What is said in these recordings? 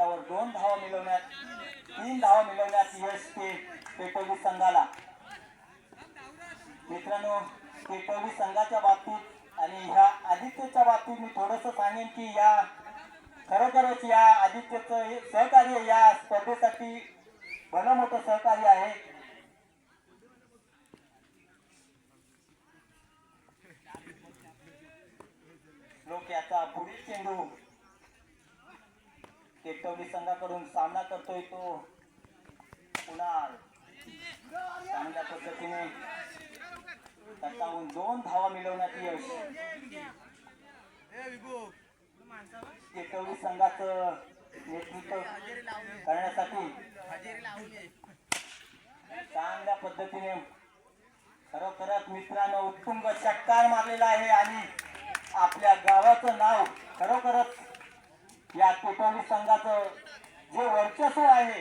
त्यावर दोन धावा मिळवण्यात तीन धावा मिळवण्यात यश ते पेटवली संघाला. मित्रांनो पेटवली संघाच्या बाबतीत आणि ह्या आदित्यच्या बाबतीत मी थोडस सांगेन की या खरोखरच या आदित्यचं हे सहकार्य या स्पर्धेसाठी भलं मोठं सहकार्य आहे. लोक याचा पुढील चेंडू टेकवली संघाकडून सामना करतोय तो. कुणाल? चांगल्या पद्धतीने त्याच्याहून दोन धावा मिळवण्यात यश. टेकवली संघाचं नेतृत्व करण्यासाठी चांगल्या पद्धतीने खरोखरच मित्रांनो उत्तुंग चक्कार मारलेला आहे आणि आपल्या गावाचं नाव खरोखरच या टेटवली संघाचं जे वर्चस्व आहे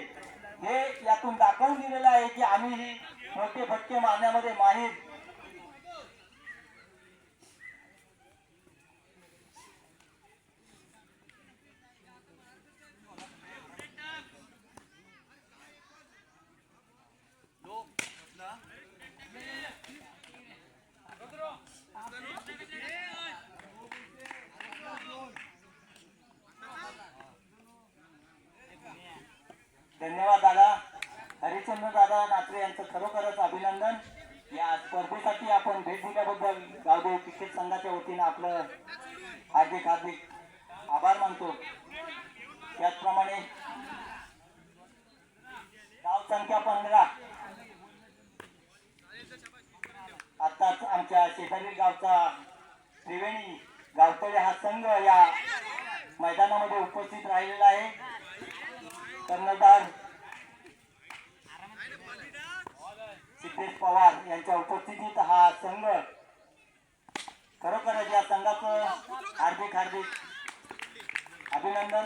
हे यातून दाखवून दिलेलं आहे की आम्ही मोठे फटके मारण्यामध्ये माहीत धन्यवाद दादा. हरिचंद्र दादा नात्रे यांचं खरोखरच अभिनंदन. या स्पर्धेसाठी आपण भेट दिल्याबद्दल गावदेव क्रिकेट संघाच्या वतीनं आपलं हार्दिक हार्दिक आभार मानतो. त्याचप्रमाणे गाव संख्या पंधरा. आताच आमच्या शेजारी गावचा त्रिवेणी गावतळे हा संघ या मैदानामध्ये उपस्थित राहिलेला आहे. कर्णधार सिद्धेश पवार यांच्या उपस्थितीत हा संघ खरोखरच या संघाचं हार्दिक हार्दिक अभिनंदन.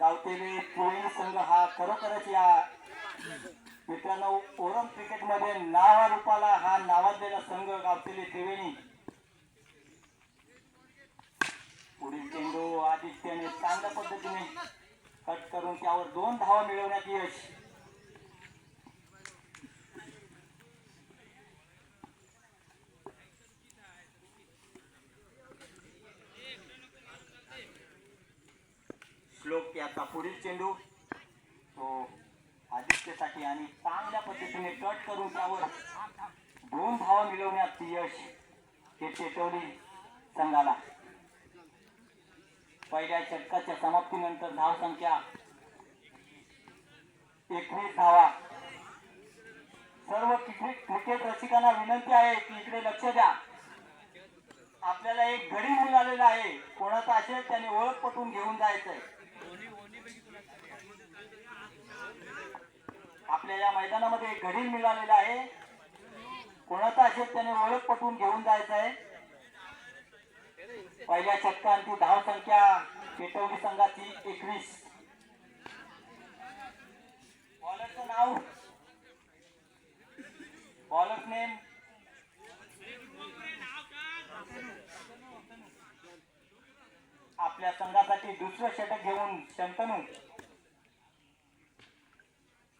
गावतेली त्रिवेणी संघ हा खरोखरच या मित्रांनो ओरम क्रिकेटमध्ये नावारूपाला हा नावाजलेला संघ गावतेली त्रिवेणी. पुढील चेंडू आदित्यने चांगल्या पद्धतीने कट करून त्यावर दोन धावा मिळवण्यात यश श्लोक याचा पुढील चेंडू. तो आदित्यसाठी आणि चांगल्या पद्धतीने कट करून त्यावर दोन भाव मिळवण्यात यश हे चेतवली संघाला. पहिल्या षटकाच्या समाप्तीनंतर धाव संख्या एकवीस धावा. सर्व क्रिकेट क्रिकेट रसिकांना विनंती आहे की इकडे लक्ष द्या. आपल्याला एक घडी मिळालेला आहे. कोणाचा असेल त्याने ओळख पटवून घेऊन जायचंय. आपल्या या मैदानामध्ये एक घडील मिळालेला आहे. कोणाचा असेल त्याने ओळख पटवून घेऊन जायचं आहे. पहिल्या षटकांची धाव संख्या पेटवली संघाची एकवीस. बॉलरचं नाव. बॉलर नेम आपल्या संघासाठी दुसरं षटक घेऊन शंतनू.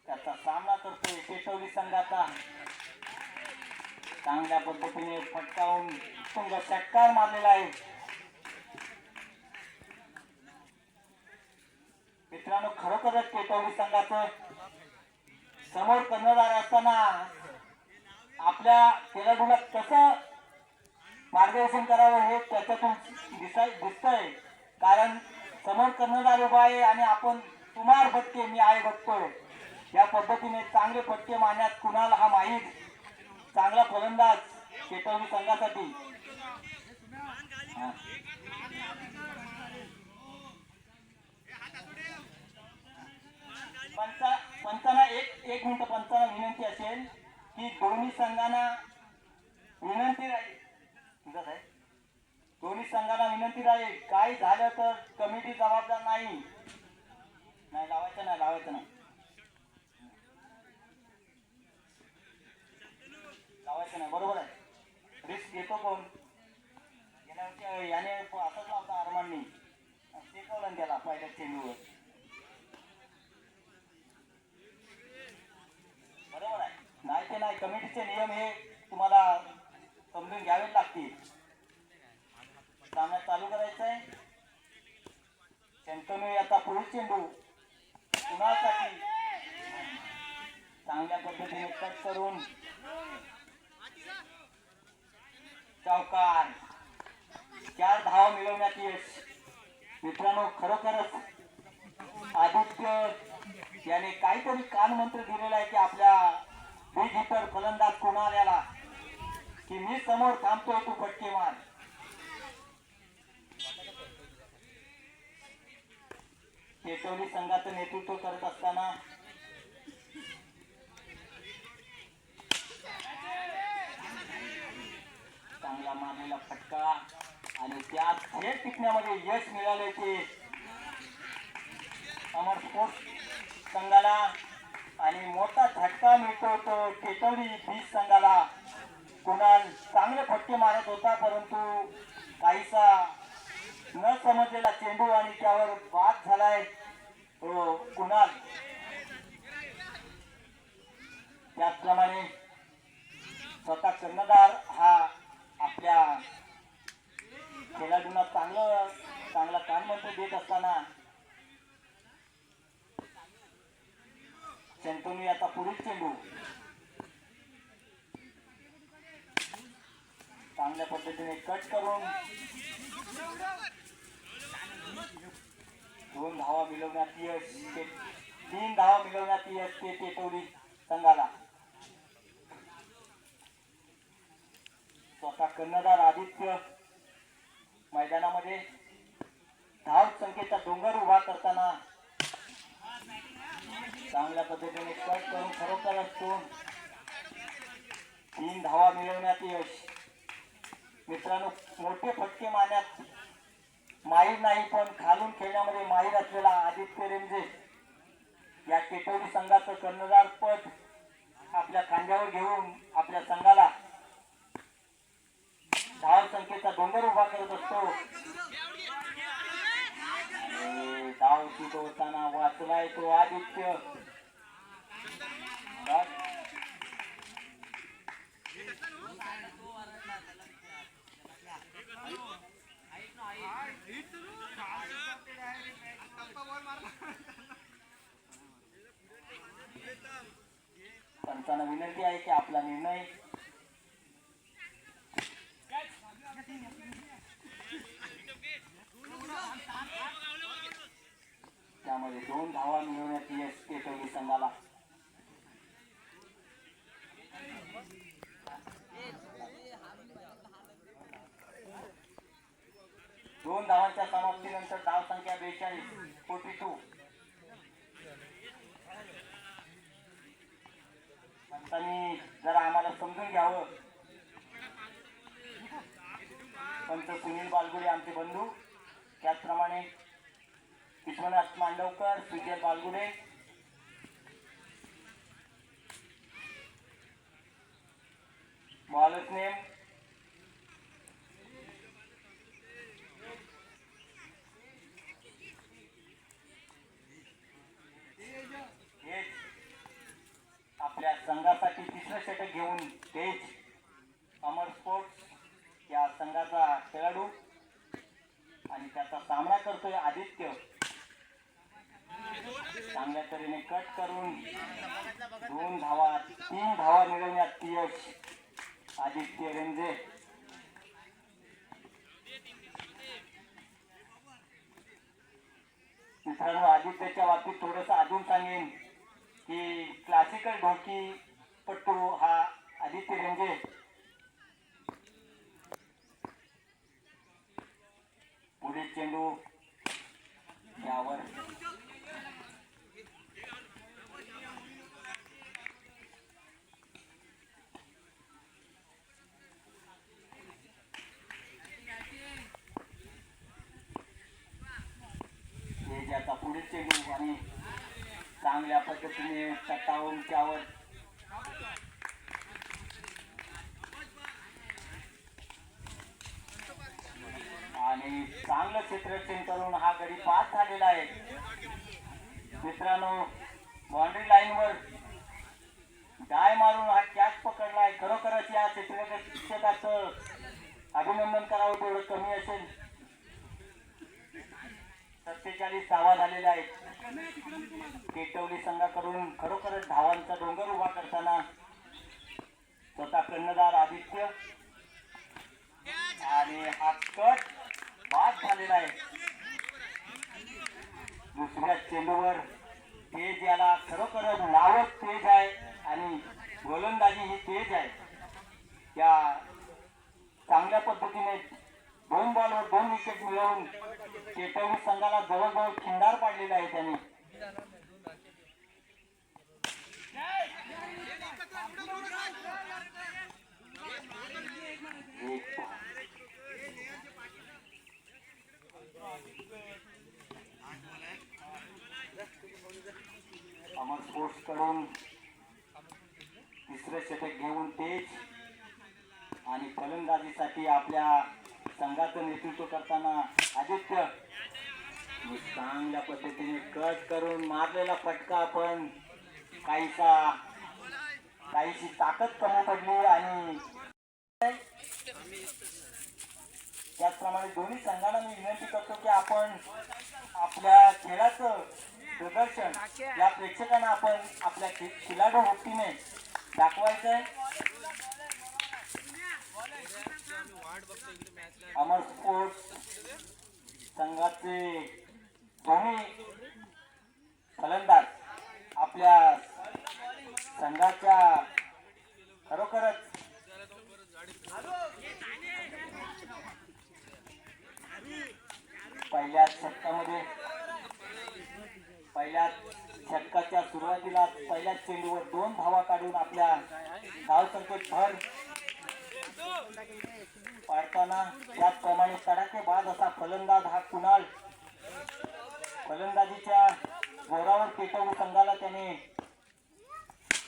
त्याचा सामना करतोय पेटवली संघाचा. चांगल्या पद्धतीने फटकावून उत्तुंग चटकार मारलेला आहे. मित्रांनो खरोखरच पेटवली संघाचं समोर कर्णधार असताना आपल्या खेळाडूला कसं मार्गदर्शन करावं हे त्याच्यातून दिसाय दिसतंय. कारण समोर कर्णधार उभा आहे आणि आपण तुम्हाला बघते मी आहे बघतोय. या पद्धतीने चांगले फटके मारण्यात कुणाला हा माहीत? चांगला फलंदाज चेतवणी संघासाठी. हा. पंचा पंचांना एक एक मिनिट पंचांना विनंती असेल की दोन्ही संघांना विनंती राहील. दोन्ही संघांना विनंती विनंती राहील. काही झालं तर कमिटी जबाबदार नाही. नाही लावायचं नाही लावायचं नाही. लावायचं नाही बरोबर आहे. रिस्क घेतो कोण? गेल्या वर्षी याने असंच लावता आरमांनी शिकवलं त्याला पहिल्या चेंडूवर. बरोबर आहे. नाही ते नाही कमिटीचे नियम हे तुम्हाला समजून घ्यावे लागतील. सामना चालू करायचा आहे शंतनू आता पुढील चेंडू. कुणासाठी? चांगल्या पद्धतीने कट करून. चौकार. चार धावा मिळवण्यात यश. मित्रांनो खरोखरच आदित्य याने काहीतरी कानमंत्र दिलेला आहे की आपल्या बिग फलंदाज कुणाल याला की मी समोर थांबतोय तू फटके मार पेटवली संघाचं नेतृत्व करत असताना चांगला मारलेला फटका. आणि त्यात थेट टिकण्यामध्ये यश मिळाल्याचे अमर स्पोर्ट्स संघाला. आणि मोठा झटका मिळतो तो केतवली बीच संघाला. कुणाल चांगले फटके मारत होता परंतु काहीसा न समजलेला चेंडू आणि त्यावर बाद झालाय. तो कुणाल. त्याचप्रमाणे स्वतः कर्णधार हा आपल्या खेळाडूंना चांगलं चांगला कानमंत्र देत असताना सेंटोनी आता पुरुष चेंडू. चांगल्या पद्धतीने कट करून दोन धावा मिळवण्यात यश तीन धावा मिळवण्यात यश ते टेटोरी संघाला. स्वतः कर्णधार आदित्य मैदानामध्ये धाव संख्येचा डोंगर उभा करताना चांगल्या पद्धतीने कट करून खरोखर असतो. तीन धावा मिळवण्यात यश. मित्रांनो मोठे फटके मारण्यात माहीर नाही पण खालून खेळण्यामध्ये माहीर असलेला आदित्य रेंजे या केटोरी संघाचं कर्णधार पद आपल्या खांद्यावर घेऊन आपल्या संघाला धाव संख्येचा डोंगर उभा करत असतो. धाव होताना वाचलाय तो आदित्य. पंचांना विनंती आहे की आपला निर्णय त्यामध्ये दोन धावा मिळवण्यात यश पेटवली संघाला दोन धावांच्या समाप्तीनंतर धाव संख्या बेचाळीस फोर्टी टू पंचांनी जरा आम्हाला समजून घ्यावं. पंच सुनील बालगुडे आमचे बंधू त्याचप्रमाणे विश्वनाथ मांडवकर सुजय बालगुडे. बॉलच नेम आपल्या संघासाठी तिसरं षटक घेऊन तेज अमर स्पोर्ट्स या संघाचा खेळाडू. आणि त्याचा सामना करतोय आदित्य. चांगल्या तऱ्हेने कट करून दोन धावा तीन धावा मिळवण्यात यश आदित्य रेंजे मित्रांनो आदित्यच्या बाबतीत थोडस अजून सांगेन की क्लासिकल ढोकी पट्टू हा आदित्य रेंजे पुढील चेंडू यावर चेंडू आणि चांगल्या पद्धतीने तटावून त्यावर आणि चांगलं क्षेत्ररक्षण करून हा गडी पास झालेला आहे. मित्रांनो बाउंड्री लाईनवर डाय मारून हा कॅच पकडला आहे खरोखरच या क्षेत्ररक्षकाचं अभिनंदन करावं तेवढं कमी असेल. सत्तेचाळीस धावा झालेल्या आहेत. केटवली संघाकडून खरोखरच धावांचा डोंगर उभा करताना स्वतः कर्णधार आदित्य. आणि हा कट बाद झालेला आहे. दुसऱ्या चेंडूवर तेज याला खरोखरच नावच तेज आहे आणि गोलंदाजी ही तेज आहे. त्या चांगल्या पद्धतीने दोन बॉलवर दोन विकेट मिळवून चेतवणी संघाला जवळजवळ खिंडार पाडलेला आहे त्याने. एक अमर स्पोर्ट्सकडून तिसरे षटक घेऊन तेज आणि फलंदाजीसाठी आपल्या संघाचं नेतृत्व करताना. आदित्य चांगल्या पद्धतीने कट करून मारलेला फटका आपण. काहीसा काहीशी ताकद कमी पडली आणि त्याचप्रमाणे दोन्ही संघाला मी विनंती करतो की आपण आपल्या खेळाचं प्रदर्शन या प्रेक्षकांना आपण आपल्या खिलाडू वृत्तीने दाखवायचं आहे अमर स्पोर्ट्स संघाचे दोन्ही फलंदाज आपल्या संघाच्या खरोखरच पहिल्या षटकामध्ये पहिल्या षटकाच्या सुरुवातीला पहिल्या चेंडूवर दोन धावा काढून आपल्या धावसंख्येत भर पाडताना त्याचप्रमाणे तडाखेबाज असा फलंदाज हा कुणाल. फलंदाजीच्या जोरावर पेटवून संघाला त्याने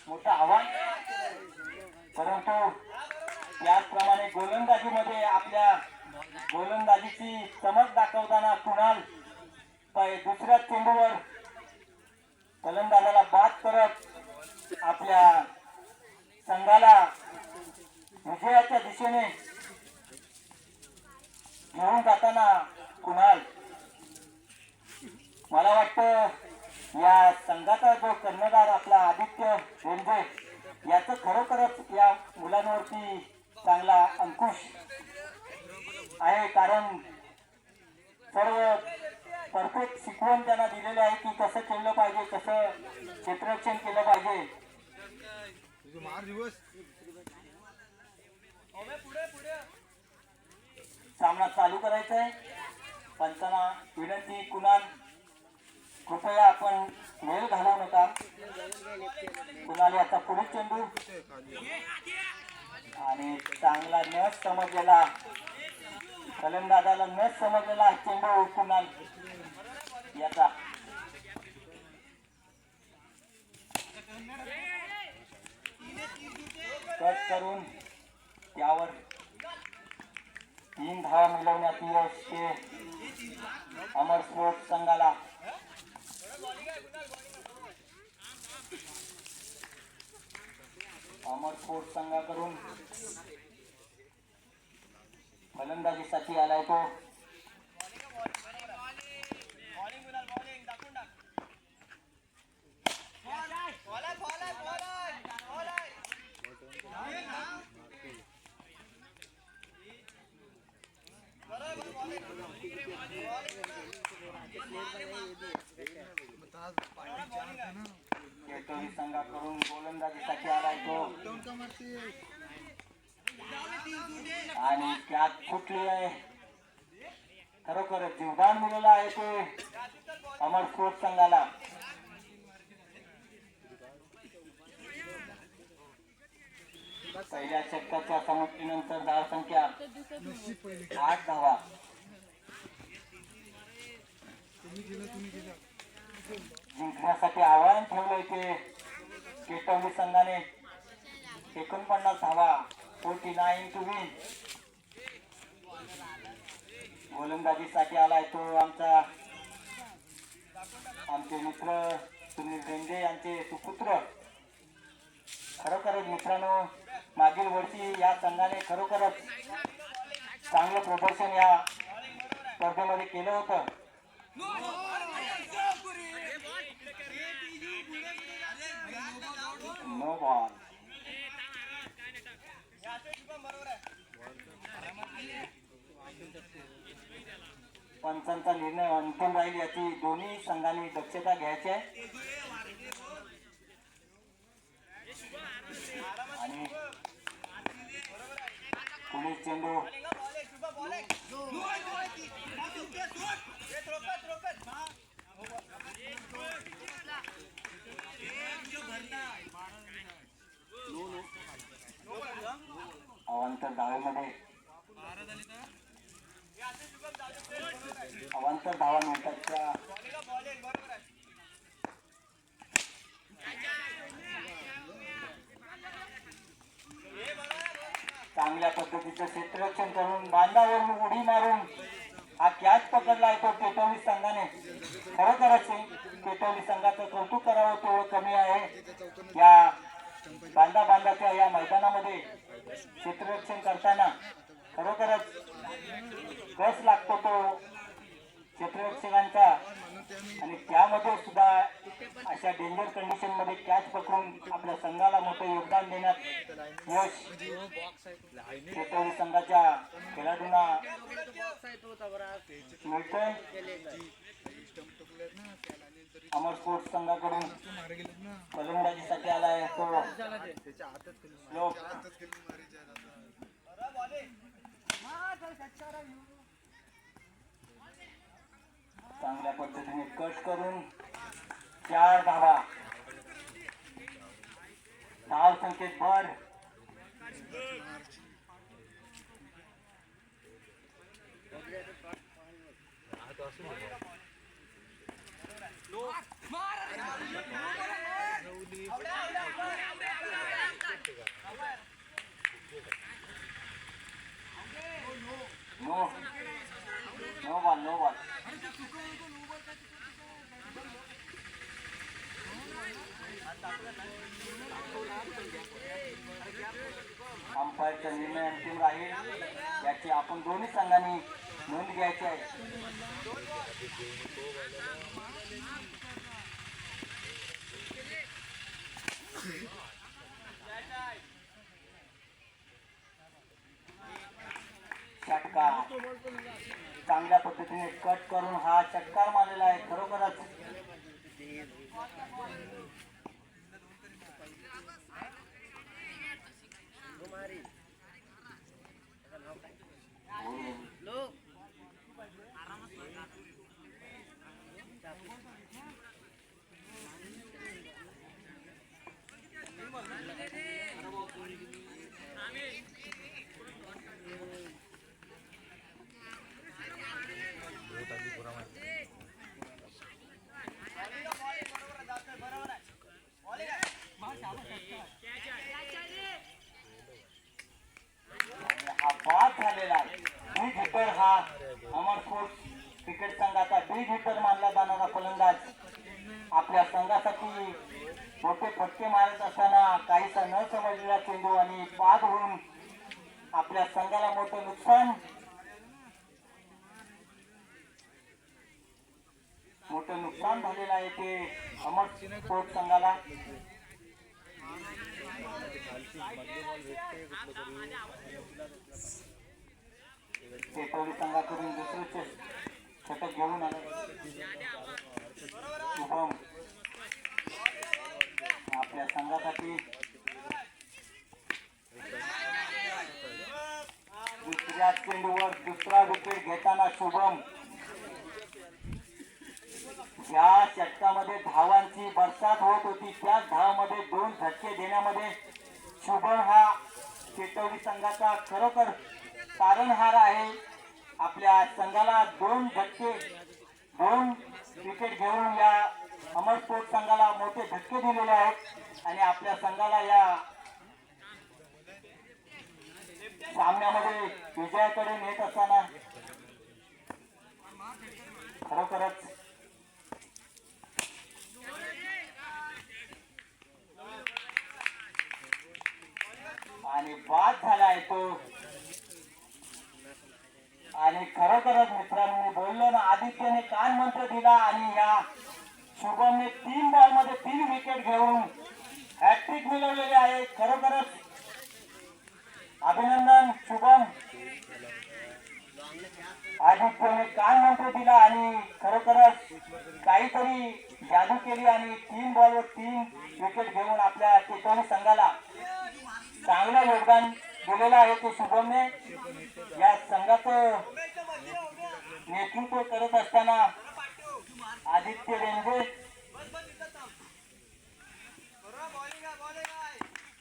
मोठं आव्हान परंतु त्याचप्रमाणे गोलंदाजीमध्ये आपल्या गोलंदाजीची चमक दाखवताना कुणाल दुसऱ्या चेंडूवर फलंदाजाला बाद करत आपल्या संघाला विजयाच्या दिशेने घेऊन जाताना कुणाल मला वाटतं या संघाचा जो कर्णधार आपला आदित्य रेंजे याचं खरोखरच या मुलांवरती चांगला अंकुश आहे. कारण सर्व परफेक्ट शिकवण त्यांना दिलेले आहे की कसं खेळलं पाहिजे कसं क्षेत्ररक्षण केलं पाहिजे. सामना चालू करायचा आहे. पंचांना विनंती कुणाल कृपया आपण वेळ घालवू नका. कुणाल याचा पुढे चेंडू? आणि चांगला न समजलेला. फलंदाजाला न समजलेला चेंडू कुणाल. याचा. कट करून त्यावर तीन धावा मिळवण्यात यश अमर स्पोर्ट्स संघाला. अमर स्पोर्ट्स संघाकडून फलंदाजीसाठी आलाय तो. संघाकडून गोलंदाजीसाठी आलाय तो आणि त्यात फुटली आहे खरोखर जीवदान मुलेला आहे ते अमर स्पोर्ट संघाला. पहिल्या षटकाच्या समाप्तीनंतर धाव संख्या आठ धावा. जिंकण्यासाठी आव्हान ठेवलंय ते केटवली संघाने एकोणपन्नास हवा फोर्टी नाईन टू विन गोलंदाजीसाठी आलाय तो आमचा आमचे मित्र सुनील रेंदे यांचे सुपुत्र. खरोखरच मित्रांनो मागील वर्षी या संघाने खरोखरच चांगलं प्रदर्शन या स्पर्धेमध्ये केलं होतं. नो बॉल पंचांचा निर्णय अंतिम राहील याची दोन्ही संघांनी दक्षता घ्यायची आहे. आणि पोलीस चेंडू अवांतर धावेमध्ये अवांतर धावा मिळतातच्या चांगल्या पद्धतीचं क्षेत्ररक्षण करून बांधावरून उडी मारून हा कॅच पकडला आहे तो पेटवली संघाने. खरोखरच पेटवली संघाचं कौतुक करावं तेवढं कमी आहे. या बांधा बांधाच्या या मैदानामध्ये क्षेत्ररक्षण करताना खरोखरच कस लागतो तो क्षेत्ररक्षकांचा. आणि त्यामध्ये सुद्धा अशा डेंजर कंडिशनमध्ये कॅच पकडून आपल्या संघाला मोठं योगदान देण्यात यश शेतकरी संघाच्या खेळाडूंना मिळतंय. अमर स्पोर्ट्स संघाकडून फलंदाजीसाठी आला आहे तो चांगल्या पद्धतीने कट करून चार धावा धाव संख्येत भर no no ball no ball अंपायरचा निर्णय अंतिम राहील. याची आपण दोन्ही संघांनी नोंद घ्यायची आहे. षटकार. चांगल्या पद्धतीने कट करून हा षटकार मारलेला आहे. खरोखरच. आणि हा बाद झालेला आहे बिग हिटर हा अमर स्पोर्ट्स क्रिकेट संघाचा बिग हिटर मानला जाणारा फलंदाज आपल्या संघासाठी मोठे फटके मारत असताना काहीसा न समजलेला चेंडू आणि बाद होऊन आपल्या संघाला मोठं नुकसान मोठं नुकसान झालेलं आहे ते अमर स्पोर्ट संघाला. संघाकडून दुसरे ष- षटक घेऊन आलं. शुभम आपल्या संघासाठी दुसऱ्या चेंडूवर दुसरा विकेट घेताना शुभम. या षटकामध्ये धावांची बरसात होत होती. त्याच धावामध्ये दोन झटके देण्यामध्ये शुभम हा चेतवली संघाचा खरोखर तारणहार आहे. आपल्या संघाला दोन झटके दोन विकेट घेऊन या अमर स्पोर्ट संघाला मोठे धक्के दिलेले आहेत. आणि आपल्या संघाला या सामन्यामध्ये विजयाकडे नेत असताना खरोखरच आणि बाद झाला आणि खरोखरच मित्रांनी बोललो ना आदित्यने कान मंत्र दिला आणि या शुभमने तीन बॉलमध्ये तीन विकेट घेऊन हॅट्रिक मिळवलेले आहे. खरोखरच अभिनंदन शुभम. आदित्यने कान मंत्र दिला आणि खरोखरच काहीतरी जादू केली आणि तीन बॉलवर तीन विकेट घेऊन आपल्या टेटोली संघाला चांगलं योगदान दिलेलं आहे तो शुभमने. या संघाचं नेतृत्व करत असताना आदित्य रेंगे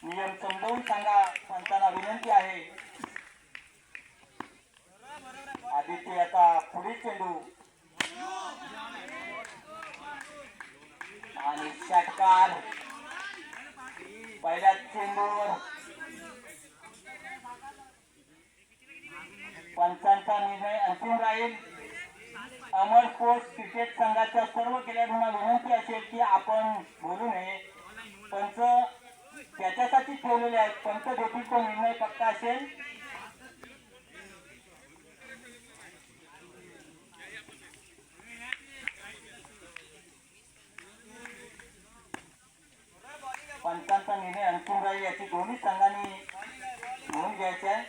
नियम समजावून सांगा पंचांना विनंती आहे. आदित्य आता पुढे चेंडू. आणि षटकार. पहिल्या चेंडूवर पंचांचा निर्णय अंतिम राहील. अमर स्पोर्ट्स क्रिकेट संघाच्या सर्व खेळाडूंना विनंती असेल की आपण बोलू नये. पंच त्याच्यासाठी ठेवलेले आहेत. पंच देखील तो निर्णय पक्का असेल पंचांचा निर्णय अंतिम राहील याची दोन्ही संघांनी नोंद घ्यायची आहे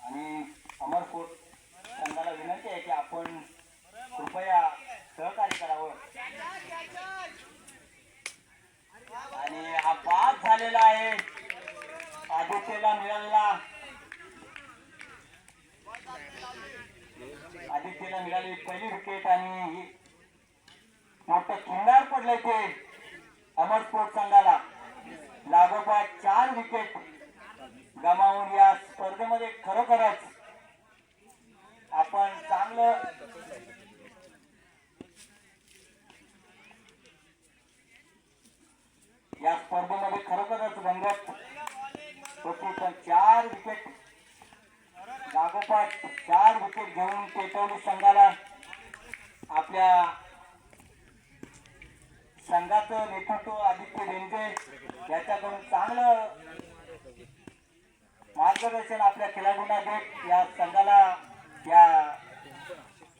आणि अमर कोट संघाला विनंती आहे की आपण कृपया सहकार्य करावं आणि हा पास झालेला आहे आदित्यला मिळालेला आदित्यला मिळालेली पहिली विकेट आणि ही मोठं किल्लार पडलंय ते अमर स्पोर्ट संघाला लागोपाठ चार विकेट गमावून या स्पर्धेमध्ये खरोखरच आपण चांगलं या स्पर्धेमध्ये खरोखरच रंगत होती. पण चार विकेट लागोपाठ चार विकेट घेऊन पेटवली संघाला आपल्या संघाचं नेतृत्व आदित्य रेंजे याच्याकडून चांगलं मार्गदर्शन आपल्या खेळाडूंना देत या संघाला या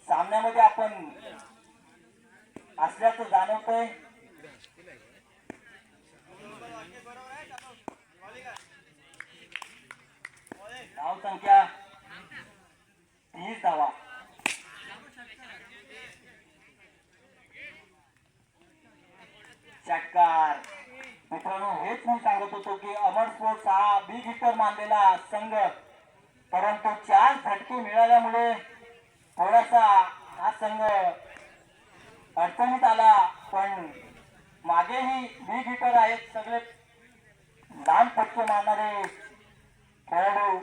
सामन्यामध्ये आपण असल्याचं जाणवतोय. धावसंख्या तीस धावा. षटकार मित्रांनो हेच मी सांगत होतो की अमर स्पोर्ट्स हा बिग हिटर मानलेला संघ. परंतु चार झटके मिळाल्यामुळे थोडासा हा संघ अडचणीत आला. पण मागेही बिग हिटर आहेत सगळे. लहान फटके मारणारे खेळाडू.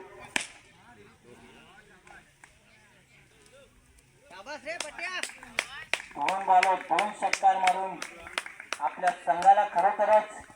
दोन बालक दोन षटकार मारून आपल्या संघाला खरोखरच